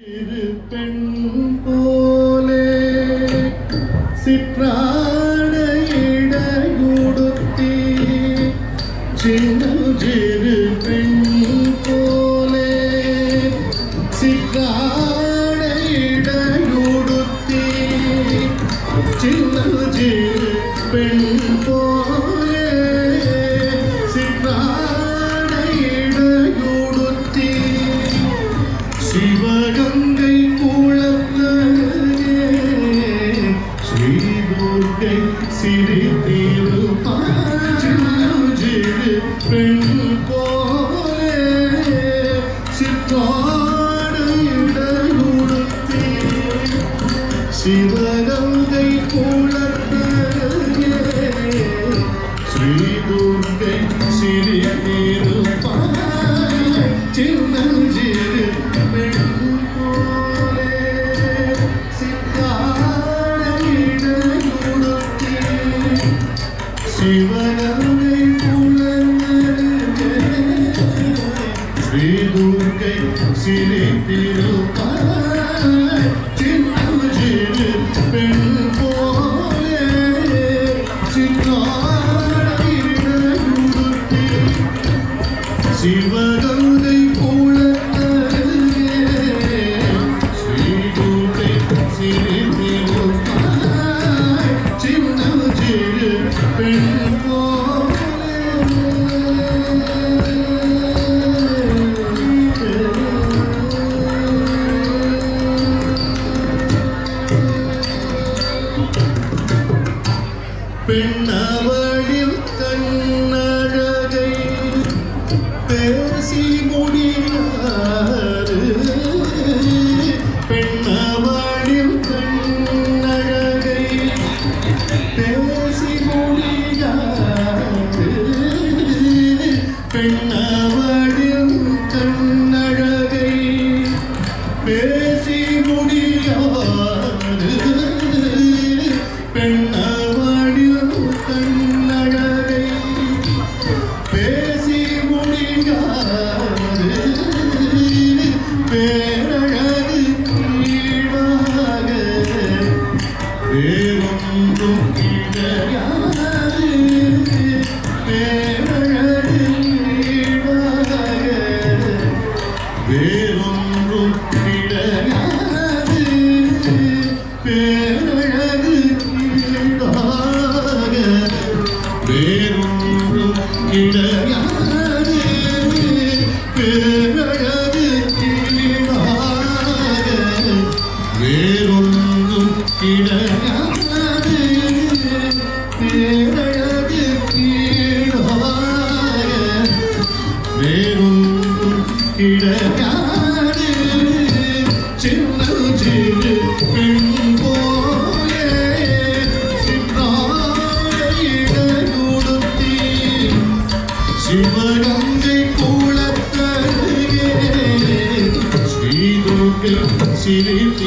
இரு பெண் போலே சிற்றா Thank you. word വേറൊന്നും കിടയാതെ വേറഴക് കീഴായ വേറൊന്നും കിടയാ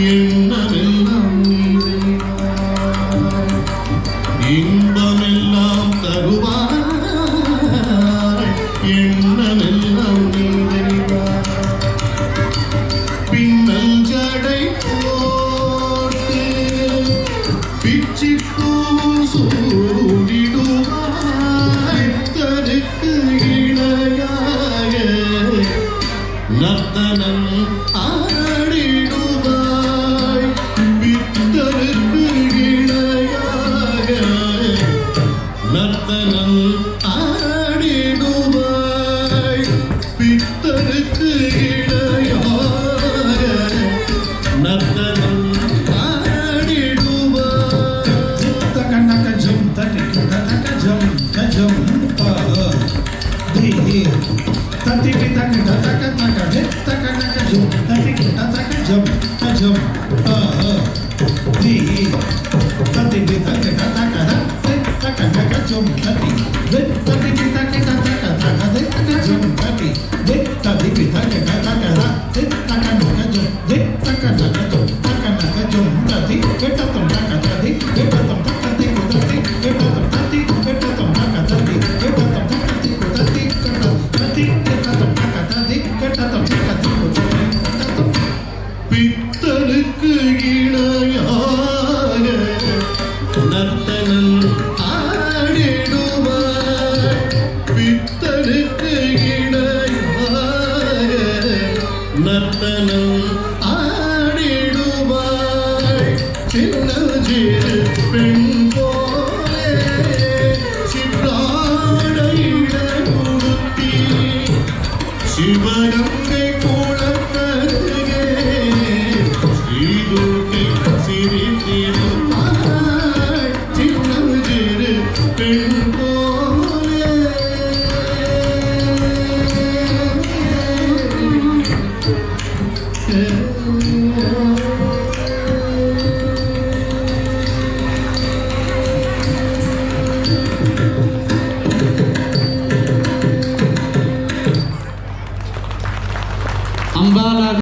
Yeah, I'm in. ആരാടിടു பித்தனுக்கு இணையாக நர்த்தனம்